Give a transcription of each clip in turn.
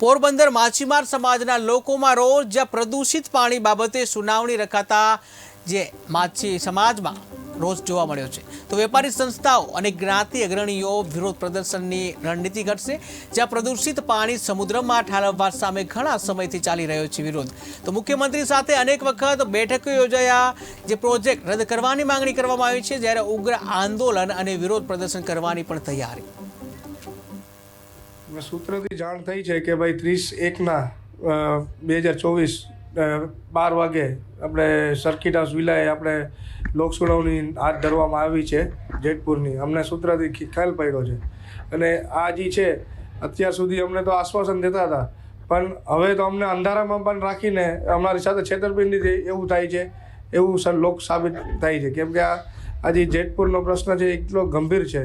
પોરબંદર માછીમાર સમાજના લોકોમાં રોજ જ્યાં પ્રદૂષિત પાણી બાબતે સુનાવણી રખાતા જે માછી સમાજમાં રોજ જોવા મળ્યો છે. તો વેપારી સંસ્થાઓ અને જ્ઞાતિ અગ્રણીઓ વિરોધ પ્રદર્શનની રણનીતિ ઘટશે જ્યાં પ્રદૂષિત પાણી સમુદ્રમાં ઠાલવવા સામે ઘણા સમયથી ચાલી રહ્યો છે વિરોધ. તો મુખ્યમંત્રી સાથે અનેક વખત બેઠકો યોજાયા, જે પ્રોજેક્ટ રદ કરવાની માંગણી કરવામાં આવી છે, જ્યારે ઉગ્ર આંદોલન અને વિરોધ પ્રદર્શન કરવાની પણ તૈયારી. સૂત્રથી જાણ થઈ છે કે ભાઈ ત્રીસ એકના બે હજાર ચોવીસ બાર વાગે આપણે સર્કિટ હાઉસ વિલાએ આપણે લોક સુનાવણી હાથ ધરવામાં આવી છે જેતપુરની. અમને સૂત્રથી ખ્યાલ પડ્યો છે. અને આ જે છે, અત્યાર સુધી અમને તો આશ્વાસન દેતા હતા. પણ હવે તો અમને અંધારામાં પણ રાખીને અમારી સાથે છેતરપિંડી થઈ, એવું થાય છે, એવું લોક સાબિત થાય છે. કેમ કે આ આજે જેતપુરનો પ્રશ્ન છે, એટલો ગંભીર છે.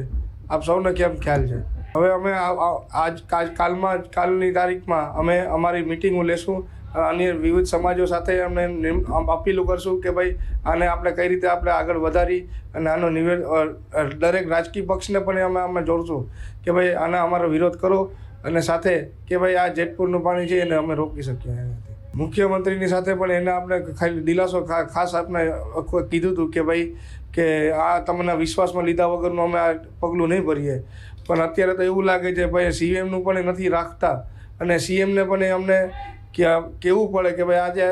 આપ સૌને કેમ ખ્યાલ છે? હવે અમે આજ કાલ- કાલમાં કાલની તારીખમાં અમે અમારી મિટિંગો લેશું. અન્ય વિવિધ સમાજો સાથે અમને અપીલો કરશું કે ભાઈ આને આપણે કઈ રીતે આપણે આગળ વધારી અને આનો નિવેદ દરેક રાજકીય પક્ષને પણ અમે અમે જોડશું કે ભાઈ આને અમારો વિરોધ કરો અને સાથે કે ભાઈ આ જેતપુરનું પાણી છે એને અમે રોકી શકીએ. મુખ્યમંત્રીની સાથે પણ એને આપણે ખાલી દિલાસો ખાસ આપણે કીધું હતું કે ભાઈ, કે આ તમને વિશ્વાસમાં લીધા વગરનું અમે આ પગલું નહીં ભરીએ. પણ અત્યારે તો એવું લાગે છે ભાઈ, સીએમનું પણ નથી રાખતા. અને સીએમને પણ એ અમને કે કેવું પડે કે ભાઈ, આજે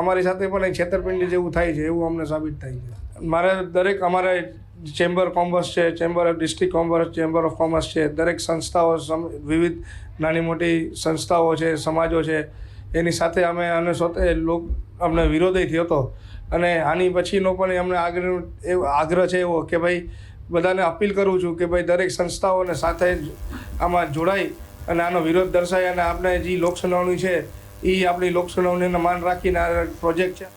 અમારી સાથે પણ એ છેતરપિંડી જેવું થાય છે, એવું અમને સાબિત થાય છે. મારે દરેક અમારે ચેમ્બર કોમર્સ છે, chamber of district commerce, chamber of commerce છે. દરેક સંસ્થાઓ વિવિધ નાની મોટી સંસ્થાઓ છે, સમાજો છે. એની સાથે અમે અને સોતે લોક અમને વિરોધય થયો હતો. અને આની પછીનો પણ અમને આગ્રહ એવો આગ્રહ છે એવો કે ભાઈ, બધાને અપીલ કરું છું કે ભાઈ, દરેક સંસ્થાઓને સાથે આમાં જોડાઈ અને આનો વિરોધ દર્શાય અને આપણે જે લોક સુનાવણી છે એ આપણી લોક સુનાવણીને માન રાખીને આ પ્રોજેક્ટ છે.